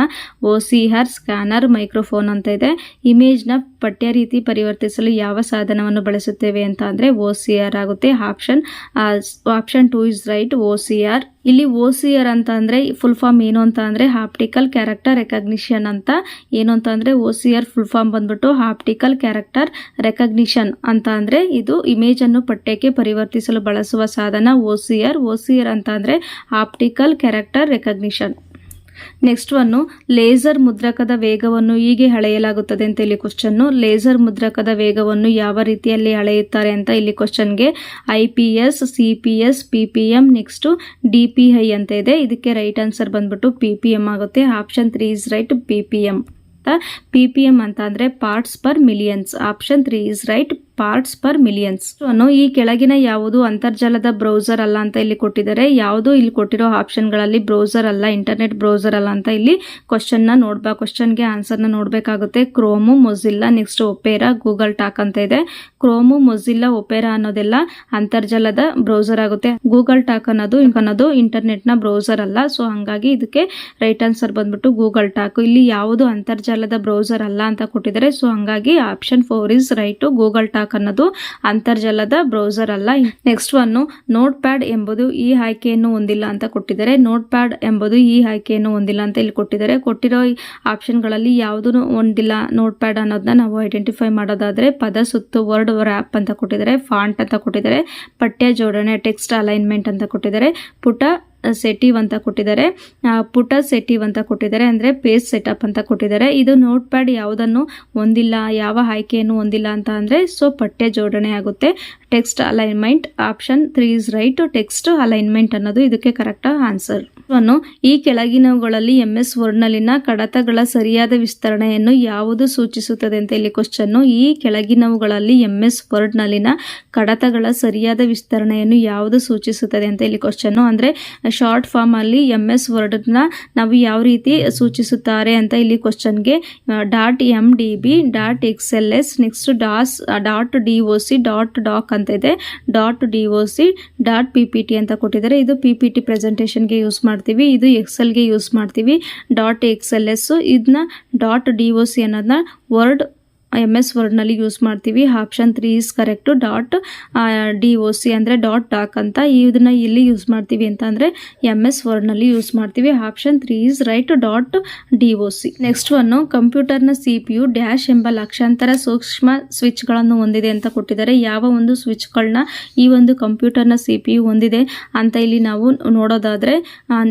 Speaker 1: O C R scanner microphone ಅಂತ ಇದೆ. ಇಮೇಜ್ನ ಪಠ್ಯ ರೀತಿ ಪರಿವರ್ತಿಸಲು ಯಾವ ಸಾಧನವನ್ನು ಬಳಸುತ್ತೇವೆ ಅಂತ ಅಂದ್ರೆ ಓ ಸಿ ಆರ್ ಆಗುತ್ತೆ. Option option two is right O C R ಇಲ್ಲಿ ಓ ಸಿ ಆರ್ ಅಂತ ಅಂದ್ರೆ ಫುಲ್ ಫಾರ್ಮ್ ಏನು ಅಂತ ಅಂದ್ರೆ ಹಾಪ್ಟಿಕಲ್ ಕ್ಯಾರೆಕ್ಟರ್ ರೆಕಗ್ನಿಷನ್ ಅಂತ. ಏನು ಅಂತ ಅಂದ್ರೆ ಓ ಫುಲ್ ಫಾರ್ಮ್ ಬಂದ್ಬಿಟ್ಟು ಹಾಪ್ಟಿಕಲ್ ಕ್ಯಾರೆಕ್ಟರ್ ರೆಕಗ್ನಿಷನ್ ಅಂತ ಅಂದ್ರೆ ಇದು ಇಮೇಜ್ ಅನ್ನು ಪಠ್ಯಕ್ಕೆ ಪರಿವರ್ತಿಸಲು ಬಳಸುವ ಸಾಧನ O C R C R ಅಂತ ಅಂದ್ರೆ optical character recognition next one laser ಮುದ್ರಕದ ವೇಗವನ್ನು ಹೀಗೆ ಅಳೆಯಲಾಗುತ್ತದೆ ಅಂತ ಇಲ್ಲಿ ಕ್ವಶನ್ನು ಲೇಸರ್ ಮುದ್ರಕದ ವೇಗವನ್ನು ಯಾವ ರೀತಿಯಲ್ಲಿ ಅಳೆಯುತ್ತಾರೆ ಅಂತ ಇಲ್ಲಿ ಕ್ವಶನ್ಗೆ I P S C P S P P M next D P I ಅಂತ ಇದೆ. ಇದಕ್ಕೆ ರೈಟ್ ಆನ್ಸರ್ ಬಂದ್ಬಿಟ್ಟು ಪಿ ಪಿ ಎಂ ಆಗುತ್ತೆ. Option three is right P P M P P M ಅಂತ ಅಂದ್ರೆ parts per millions option three is right parts per millions ಅನ್ನು ಈ ಕೆಳಗಿನ ಯಾವುದು ಅಂತರ್ಜಾಲದ ಬ್ರೌಸರ್ ಅಲ್ಲ ಅಂತ ಇಲ್ಲಿ ಕೊಟ್ಟಿದ್ದಾರೆ. ಯಾವುದು ಇಲ್ಲಿ ಕೊಟ್ಟಿರೋ ಆಪ್ಷನ್ಗಳಲ್ಲಿ ಬ್ರೌಸರ್ ಅಲ್ಲ ಇಂಟರ್ನೆಟ್ ಬ್ರೌಸರ್ ಅಲ್ಲ ಅಂತ ಇಲ್ಲಿ ಕ್ವಶನ್ನ ನೋಡ್ಬಾ ಕ್ವಶನ್ಗೆ ಆನ್ಸರ್ನ ನೋಡ್ಬೇಕಾಗುತ್ತೆ. Chrome Mozilla next Opera Google talk ಅಂತ ಇದೆ. ಕ್ರೋಮು ಮೊಜಿಲ್ಲಾ ಒಪೆರಾ ಅನ್ನೋದೆಲ್ಲ ಅಂತರ್ಜಾಲದ ಬ್ರೌಸರ್ ಆಗುತ್ತೆ. ಗೂಗಲ್ ಟಾಕ್ ಅನ್ನೋದು ಅನ್ನೋದು ಇಂಟರ್ನೆಟ್ನ ಬ್ರೌಸರ್ ಅಲ್ಲ. ಸೊ ಹಂಗಾಗಿ ಇದಕ್ಕೆ ರೈಟ್ ಆನ್ಸರ್ ಬಂದ್ಬಿಟ್ಟು ಗೂಗಲ್ ಟಾಕ್ ಇಲ್ಲಿ ಯಾವುದು ಅಂತರ್ಜಾಲದ ಬ್ರೌಸರ್ ಅಲ್ಲ ಅಂತ ಕೊಟ್ಟಿದ್ದಾರೆ. ಸೊ ಹಂಗಾಗಿ option four is right Google talk ಅನ್ನೋದು ಅಂತರ್ಜಾಲದ ಬ್ರೌಸರ್ ಅಲ್ಲ. ನೆಕ್ಸ್ಟ್ ಒನ್ ನೋಟ್ ಪ್ಯಾಡ್ ಎಂಬುದು ಈ ಆಯ್ಕೆಯನ್ನು ಹೊಂದಿಲ್ಲ ಅಂತ ಕೊಟ್ಟಿದ್ದಾರೆ. ನೋಟ್ ಪ್ಯಾಡ್ ಎಂಬುದು ಈ ಆಯ್ಕೆಯನ್ನು ಹೊಂದಿಲ್ಲ ಅಂತ ಇಲ್ಲಿ ಕೊಟ್ಟಿದ್ದಾರೆ. ಕೊಟ್ಟಿರೋ ಆಪ್ಷನ್ಗಳಲ್ಲಿ ಯಾವುದೂ ಹೊಂದಿಲ್ಲ ನೋಟ್ ಪ್ಯಾಡ್ ಅನ್ನೋದನ್ನ ನಾವು ಐಡೆಂಟಿಫೈ ಮಾಡೋದಾದ್ರೆ ಪದ, ಸುತ್ತು ವರ್ಡ್ ರ್ಯಾಪ್ ಅಂತ ಕೊಟ್ಟಿದ್ದಾರೆ ಫಾಂಟ್ ಅಂತ ಕೊಟ್ಟಿದ್ದಾರೆ ಪಠ್ಯ ಜೋಡಣೆ ಟೆಕ್ಸ್ಟ್ ಅಲೈನ್ಮೆಂಟ್ ಅಂತ ಕೊಟ್ಟಿದ್ದಾರೆ. ಪುಟ ಸೆಟಿವ್ ಅಂತ ಕೊಟ್ಟಿದ್ದಾರೆ. ಪುಟ ಸೆಟಿವ್ ಅಂತ ಕೊಟ್ಟಿದ್ದಾರೆ. ಅಂದರೆ ಪೇಜ್ ಸೆಟಪ್ ಅಂತ ಕೊಟ್ಟಿದ್ದಾರೆ. ಇದು ನೋಟ್ ಪ್ಯಾಡ್ ಯಾವುದನ್ನು ಹೊಂದಿಲ್ಲ, ಯಾವ ಆಯ್ಕೆಯನ್ನು ಹೊಂದಿಲ್ಲ ಅಂತ ಅಂದರೆ, ಸೊ ಪಠ್ಯ ಜೋಡಣೆ ಆಗುತ್ತೆ. Text alignment option three is right, text alignment ಅನ್ನೋದು ಇದಕ್ಕೆ ಕರೆಕ್ಟ್ ಆನ್ಸರ್. ಅನ್ನು ಈ ಕೆಳಗಿನವುಗಳಲ್ಲಿ ಎಂ ಎಸ್ ವರ್ಡ್ನಲ್ಲಿನ ಕಡತಗಳ ಸರಿಯಾದ ವಿಸ್ತರಣೆಯನ್ನು ಯಾವುದು ಸೂಚಿಸುತ್ತದೆ ಅಂತ ಇಲ್ಲಿ ಕ್ವಶನ್ನು ಈ ಕೆಳಗಿನವುಗಳಲ್ಲಿ ಎಂ ಎಸ್ ವರ್ಡ್ನಲ್ಲಿನ ಕಡತಗಳ ಸರಿಯಾದ ವಿಸ್ತರಣೆಯನ್ನು ಯಾವುದು ಸೂಚಿಸುತ್ತದೆ ಅಂತ ಇಲ್ಲಿ ಕ್ವಶನ್ನು ಅಂದರೆ ಶಾರ್ಟ್ ಫಾರ್ಮ್ ಅಲ್ಲಿ ಎಂ ಎಸ್ ವರ್ಡ್ನ ನಾವು ಯಾವ ರೀತಿ ಸೂಚಿಸುತ್ತಾರೆ ಅಂತ ಇಲ್ಲಿ ಕ್ವಶನ್ಗೆ dot M D B dot X L S next DOS dot D O C dot doc ಅಂತ ಇದೆ. Dot D O C dot P P T ಅಂತ ಕೊಟ್ಟಿದ್ದಾರೆ. ಇದು ಪಿ ಪಿ ಟಿ ಪ್ರೆಸೆಂಟೇಷನ್ಗೆ ಯೂಸ್ ಮಾಡ್ತೀವಿ. ಇದು ಎಕ್ಸೆಲ್ಗೆ ಯೂಸ್ ಮಾಡ್ತೀವಿ. ಡಾಟ್ ಎಕ್ಸ್ ಎಲ್ ಎಸ್ ಇದನ್ನ ಡಾಟ್ ಡಿ ಒ ಸಿ ಅನ್ನೋದನ್ನ ವರ್ಡ್ ಎಂ ಎಸ್ ವರ್ಡ್ನಲ್ಲಿ ಯೂಸ್ ಮಾಡ್ತೀವಿ. Option three is correct dot D O C ಅಂದರೆ ಡಾಟ್ ಡಾಕ್ ಅಂತ ಇದನ್ನ ಇಲ್ಲಿ ಯೂಸ್ ಮಾಡ್ತೀವಿ ಅಂತ ಅಂದರೆ ಎಂ ಎಸ್ ವರ್ಡ್ನಲ್ಲಿ ಯೂಸ್ ಮಾಡ್ತೀವಿ. Option three is right dot D O C next one ಕಂಪ್ಯೂಟರ್ನ C P U dash ಎಂಬ ಲಕ್ಷಾಂತರ ಸೂಕ್ಷ್ಮ ಸ್ವಿಚ್ಗಳನ್ನು ಹೊಂದಿದೆ ಅಂತ ಕೊಟ್ಟಿದ್ದಾರೆ. ಯಾವ ಒಂದು ಸ್ವಿಚ್ಗಳನ್ನ ಈ ಒಂದು ಕಂಪ್ಯೂಟರ್ನ ಸಿ ಪಿ ಯು ಹೊಂದಿದೆ ಅಂತ ಇಲ್ಲಿ ನಾವು ನೋಡೋದಾದರೆ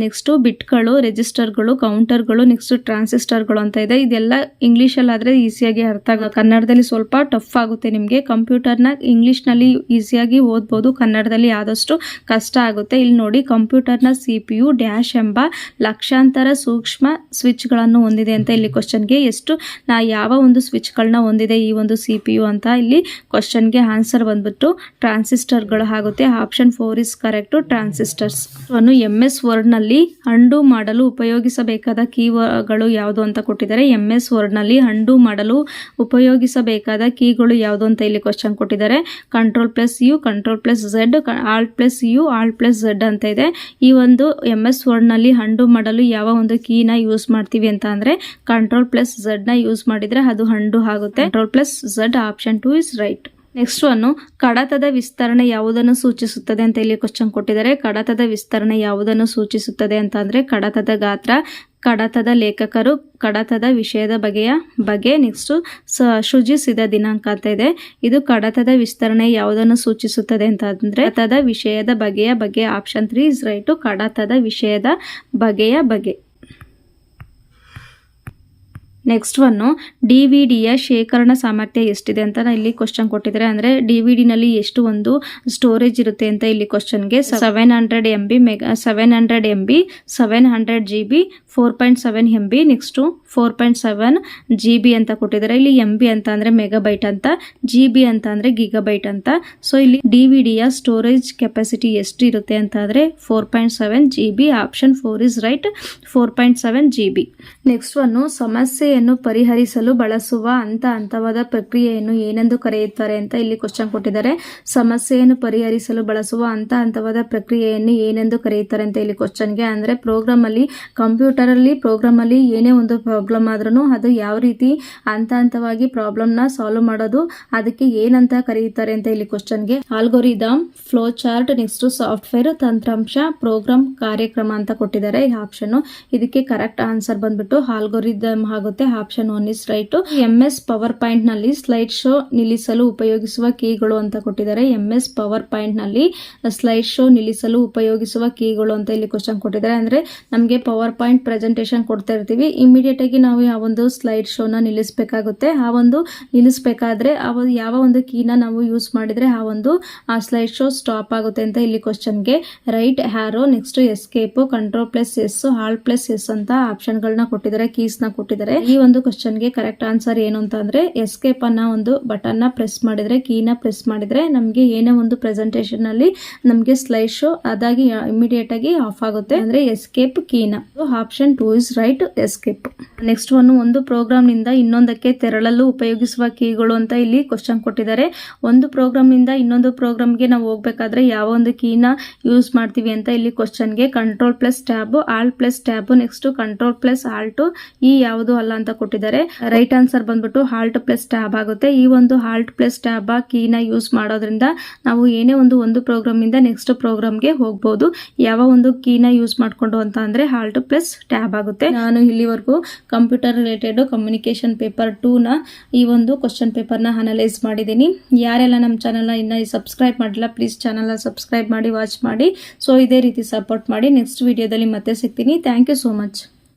Speaker 1: ನೆಕ್ಸ್ಟು ಬಿಟ್ಗಳು ರಿಜಿಸ್ಟರ್ಗಳು ಕೌಂಟರ್ಗಳು ನೆಕ್ಸ್ಟ್ ಟ್ರಾನ್ಸಿಸ್ಟರ್ಗಳು ಅಂತ ಇದೆ. ಇದೆಲ್ಲ ಇಂಗ್ಲೀಷಲ್ಲಾದರೆ ಈಸಿಯಾಗಿ ಅರ್ಥ ಆಗ ಕನ್ನಡದಲ್ಲಿ ಸ್ವಲ್ಪ ಟಫ್ ಆಗುತ್ತೆ ನಿಮಗೆ. ಕಂಪ್ಯೂಟರ್ನ ಇಂಗ್ಲೀಷ್ನಲ್ಲಿ ಈಸಿಯಾಗಿ ಓದ್ಬೋದು. ಕನ್ನಡದಲ್ಲಿ ಆದಷ್ಟು ಕಷ್ಟ ಆಗುತ್ತೆ. ಇಲ್ಲಿ ನೋಡಿ ಕಂಪ್ಯೂಟರ್ನ ಸಿ ಪಿ ಯು ಡ್ಯಾಶ್ ಎಂಬ ಲಕ್ಷಾಂತರ ಸೂಕ್ಷ್ಮ ಸ್ವಿಚ್ಗಳನ್ನು ಹೊಂದಿದೆ ಅಂತ ಇಲ್ಲಿ ಕ್ವಶನ್ಗೆ ಎಷ್ಟು ನಾ ಯಾವ ಒಂದು ಸ್ವಿಚ್ಗಳನ್ನ ಹೊಂದಿದೆ ಈ ಒಂದು ಸಿ ಪಿ ಯು ಅಂತ ಇಲ್ಲಿ ಕ್ವಶನ್ಗೆ ಆನ್ಸರ್ ಬಂದ್ಬಿಟ್ಟು ಟ್ರಾನ್ಸಿಸ್ಟರ್ಗಳು ಆಗುತ್ತೆ. Option four is correct transistors ಅನ್ನು ಎಂ ಎಸ್ ವರ್ಡ್ನಲ್ಲಿ ಅಂಡು ಮಾಡಲು ಉಪಯೋಗಿಸಬೇಕಾದ ಕೀಗಳು ಯಾವುದು ಅಂತ ಕೊಟ್ಟಿದ್ದಾರೆ. ಎಂ ಎಸ್ ವರ್ಡ್ನಲ್ಲಿ ಅಂಡು ಮಾಡಲು ಉಪಯೋಗಿಸಬೇಕಾದ ಕೀಗಳು ಯಾವುದು ಅಂತ ಇಲ್ಲಿ ಕ್ವಶನ್ ಕೊಟ್ಟಿದ್ದಾರೆ. Control plus U control plus Z alt plus U alt plus Z ಅಂತ ಇದೆ. ಈ ಒಂದು ಎಂ ಎಸ್ ವರ್ಡ್ನಲ್ಲಿ ಹಂಡು ಮಾಡಲು ಯಾವ ಒಂದು ಕೀನ ಯೂಸ್ ಮಾಡ್ತೀವಿ ಅಂತ ಅಂದರೆ ಕಂಟ್ರೋಲ್ ಪ್ಲಸ್ ಝೆಡ್ನ ಯೂಸ್ ಮಾಡಿದರೆ ಅದು ಹಂಡು ಆಗುತ್ತೆ. Control plus Z option two is right next one ಕಡತದ ವಿಸ್ತರಣೆ ಯಾವುದನ್ನು ಸೂಚಿಸುತ್ತದೆ ಅಂತ ಇಲ್ಲಿ ಕ್ವಶನ್ ಕೊಟ್ಟಿದ್ದಾರೆ. ಕಡತದ ವಿಸ್ತರಣೆ ಯಾವುದನ್ನು ಸೂಚಿಸುತ್ತದೆ ಅಂತ ಅಂದರೆ ಕಡತದ ಗಾತ್ರ ಕಡತದ ಲೇಖಕರು ಕಡತದ ವಿಷಯದ ಬಗೆಯ ಬಗ್ಗೆ ನೆಕ್ಸ್ಟು ಸೃಜಿಸಿದ ದಿನಾಂಕ ಅಂತ ಇದೆ. ಇದು ಕಡತದ ವಿಸ್ತರಣೆ ಯಾವುದನ್ನು ಸೂಚಿಸುತ್ತದೆ ಅಂತ ಅಂದರೆ ಕಡತದ ವಿಷಯದ ಬಗೆಯ ಬಗ್ಗೆ ಆಪ್ಷನ್ ತ್ರೀ ಇಸ್ ರೈಟು ಕಡತದ ವಿಷಯದ ಬಗೆಯ ಬಗೆ ನೆಕ್ಸ್ಟ್ ಒನ್ನು ಡಿ ವಿ ಡಿಯ ಶೇಖರಣಾ ಸಾಮರ್ಥ್ಯ ಎಷ್ಟಿದೆ ಅಂತ ಇಲ್ಲಿ ಕ್ವಶನ್ ಕೊಟ್ಟಿದ್ದಾರೆ ಅಂದರೆ ಡಿ ವಿ ಡಿನಲ್ಲಿ ಎಷ್ಟು ಒಂದು ಸ್ಟೋರೇಜ್ ಇರುತ್ತೆ ಅಂತ ಇಲ್ಲಿ ಕ್ವಶನ್ಗೆ seven hundred M B mega seven hundred M B seven hundred G B four point seven M B next four point seven G B ಅಂತ ಕೊಟ್ಟಿದ್ದಾರೆ. ಇಲ್ಲಿ ಎಂ ಬಿ ಅಂತ ಅಂದರೆ ಮೆಗಾಬೈಟ್ ಅಂತ ಜಿ ಬಿ ಅಂತ ಅಂದರೆ ಗಿಗಾಬೈಟ್ ಅಂತ. ಸೊ ಇಲ್ಲಿ ಡಿ ವಿ ಡಿಯ ಸ್ಟೋರೇಜ್ ಕೆಪಾಸಿಟಿ ಎಷ್ಟು ಇರುತ್ತೆ ಅಂತ ಅಂದರೆ four point seven G B option four is right four point seven G B next one ಸಮಸ್ಯೆಯನ್ನು ಪರಿಹರಿಸಲು ಬಳಸುವ ಹಂತ ಹಂತವಾದ ಪ್ರಕ್ರಿಯೆಯನ್ನು ಏನೆಂದು ಕರೆಯುತ್ತಾರೆ ಅಂತ ಇಲ್ಲಿ ಕ್ವಶನ್ ಕೊಟ್ಟಿದ್ದಾರೆ. ಸಮಸ್ಯೆಯನ್ನು ಪರಿಹರಿಸಲು ಬಳಸುವ ಹಂತ ಹಂತವಾದ ಪ್ರಕ್ರಿಯೆಯನ್ನು ಏನೆಂದು ಕರೆಯುತ್ತಾರೆ ಅಂತ ಇಲ್ಲಿ ಕ್ವಶನ್ಗೆ ಅಂದರೆ ಪ್ರೋಗ್ರಾಮಲ್ಲಿ ಕಂಪ್ಯೂಟರಲ್ಲಿ ಪ್ರೋಗ್ರಾಮಲ್ಲಿ ಏನೇ ಒಂದು ಪ್ರಾಬ್ಲಮ್ ಆದ್ರೂ ಅದು ಯಾವ ರೀತಿ ಹಂತ ಹಂತವಾಗಿ ಪ್ರಾಬ್ಲಮ್ನ ಸಾಲ್ವ್ ಮಾಡೋದು, ಅದಕ್ಕೆ ಏನಂತ ಕರೀತಾರೆ ಅಂತ ಇಲ್ಲಿ ಕ್ವಶನ್ಗೆ algorithm flow chart next software ತಂತ್ರಾಂಶ ಪ್ರೋಗ್ರಾಮ್ ಕಾರ್ಯಕ್ರಮ ಅಂತ ಕೊಟ್ಟಿದ್ದಾರೆ ಈ ಆಪ್ಷನ್ ಇದಕ್ಕೆ ಕರೆಕ್ಟ್ ಆನ್ಸರ್ ಬಂದ್ಬಿಟ್ಟು ಆಲ್ಗೋರಿದಮ್ ಆಗುತ್ತೆ option one is right M S power ಪಾಯಿಂಟ್ನಲ್ಲಿ ಸ್ಲೈಡ್ ಶೋ ನಿಲ್ಲಿಸಲು ಉಪಯೋಗಿಸುವ ಕೀಗಳು ಅಂತ ಕೊಟ್ಟಿದ್ದಾರೆ. ಎಂ ಎಸ್ ಪವರ್ ಪಾಯಿಂಟ್ನಲ್ಲಿ ಸ್ಲೈಡ್ ಶೋ ನಿಲ್ಲಿಸಲು ಉಪಯೋಗಿಸುವ ಕೀಗಳು ಅಂತ ಇಲ್ಲಿ ಕ್ವಶನ್ ಕೊಟ್ಟಿದ್ದಾರೆ. ಅಂದ್ರೆ ನಮಗೆ ಪವರ್ ಪಾಯಿಂಟ್ ಪ್ರೆಸೆಂಟೇಶನ್ ಕೊಡ್ತಾ ಇರ್ತೀವಿ. ಇಮಿಡಿಯೇಟ್ ರೀತಿಯಾಗಿ ನಾವು ಆ ಒಂದು ಸ್ಲೈಡ್ ಶೋನ ನಿಲ್ಲಿಸಬೇಕಾಗುತ್ತೆ. ಆ ಒಂದು ನಿಲ್ಲಿಸಬೇಕಾದ್ರೆ ಆ ಯಾವ ಒಂದು ಕೀನ ನಾವು ಯೂಸ್ ಮಾಡಿದರೆ ಆ ಒಂದು, ಆ ಸ್ಲೈಡ್ ಶೋ ಸ್ಟಾಪ್ ಆಗುತ್ತೆ ಅಂತ ಇಲ್ಲಿ ಕ್ವಶನ್ಗೆ right arrow next escape control plus S alt plus S ಅಂತ ಆಪ್ಷನ್ಗಳನ್ನ ಕೊಟ್ಟಿದ್ದಾರೆ ಕೀಸ್ನ ಕೊಟ್ಟಿದ್ದಾರೆ. ಈ ಒಂದು ಕ್ವಶನ್ಗೆ ಕರೆಕ್ಟ್ ಆನ್ಸರ್ ಏನು ಅಂತ ಅಂದರೆ ಎಸ್ಕೇಪ್ ಅನ್ನ ಒಂದು ಬಟನ್ನ ಪ್ರೆಸ್ ಮಾಡಿದ್ರೆ ಕೀನ ಪ್ರೆಸ್ ಮಾಡಿದ್ರೆ ನಮಗೆ ಏನೇ ಒಂದು ಪ್ರೆಸೆಂಟೇಷನ್ ಅಲ್ಲಿ ನಮಗೆ ಸ್ಲೈಡ್ ಶೋ ಅದಾಗಿ ಇಮಿಡಿಯೇಟ್ ಆಗಿ ಆಫ್ ಆಗುತ್ತೆ. ಅಂದ್ರೆ escape ಕೀನ option two is right escape next one ಒಂದು ಪ್ರೋಗ್ರಾಮ್ನಿಂದ ಇನ್ನೊಂದಕ್ಕೆ ತೆರಳಲು ಉಪಯೋಗಿಸುವ ಕೀಗಳು ಅಂತ ಇಲ್ಲಿ ಕ್ವಶನ್ ಕೊಟ್ಟಿದ್ದಾರೆ. ಒಂದು ಪ್ರೋಗ್ರಾಮ್ನಿಂದ ಇನ್ನೊಂದು ಪ್ರೋಗ್ರಾಮ್ಗೆ ನಾವು ಹೋಗ್ಬೇಕಾದ್ರೆ ಯಾವ ಒಂದು ಕೀನ ಯೂಸ್ ಮಾಡ್ತೀವಿ ಅಂತ ಇಲ್ಲಿ ಕ್ವಶನ್ಗೆ control plus tab alt plus tab next control plus alt ಈ ಯಾವುದು ಅಲ್ಲ ಅಂತ ಕೊಟ್ಟಿದ್ದಾರೆ. ರೈಟ್ ಆನ್ಸರ್ ಬಂದ್ಬಿಟ್ಟು ಹಾಲ್ಟ್ ಪ್ಲಸ್ ಟ್ಯಾಬ್ ಆಗುತ್ತೆ. ಈ ಒಂದು ಹಾಲ್ಟ್ ಪ್ಲಸ್ ಟ್ಯಾಬ್ ಕೀನ ಯೂಸ್ ಮಾಡೋದ್ರಿಂದ ನಾವು ಏನೇ ಒಂದು ಒಂದು ಪ್ರೋಗ್ರಾಮ್ ಇಂದ ನೆಕ್ಸ್ಟ್ ಪ್ರೋಗ್ರಾಮ್ಗೆ ಹೋಗ್ಬೋದು. ಯಾವ ಒಂದು ಕೀನ ಯೂಸ್ ಮಾಡ್ಕೊಂಡು ಅಂತ ಅಂದ್ರೆ ಹಾಲ್ಟ್ ಪ್ಲಸ್ ಟ್ಯಾಬ್ ಆಗುತ್ತೆ. ನಾನು ಇಲ್ಲಿವರೆಗೂ ಕಂಪ್ಯೂಟರ್ ರಿಲೇಟೆಡ್ ಕಮ್ಯುನಿಕೇಷನ್ ಪೇಪರ್ ಟೂನ ಈ ಒಂದು ಕ್ವಶನ್ ಪೇಪರ್ನ ಅನಲೈಸ್ ಮಾಡಿದ್ದೀನಿ. ಯಾರೆಲ್ಲ ನಮ್ಮ ಚಾನಲ್ನ ಇನ್ನ ಸಬ್ಸ್ಕ್ರೈಬ್ ಮಾಡಿಲ್ಲ ಪ್ಲೀಸ್ ಚಾನಲ್ನ ಸಬ್ಸ್ಕ್ರೈಬ್ ಮಾಡಿ ವಾಚ್ ಮಾಡಿ. ಸೊ ಇದೇ ರೀತಿ ಸಪೋರ್ಟ್ ಮಾಡಿ. ನೆಕ್ಸ್ಟ್ ವಿಡಿಯೋದಲ್ಲಿ ಮತ್ತೆ ಸಿಗ್ತೀನಿ. Thank you so much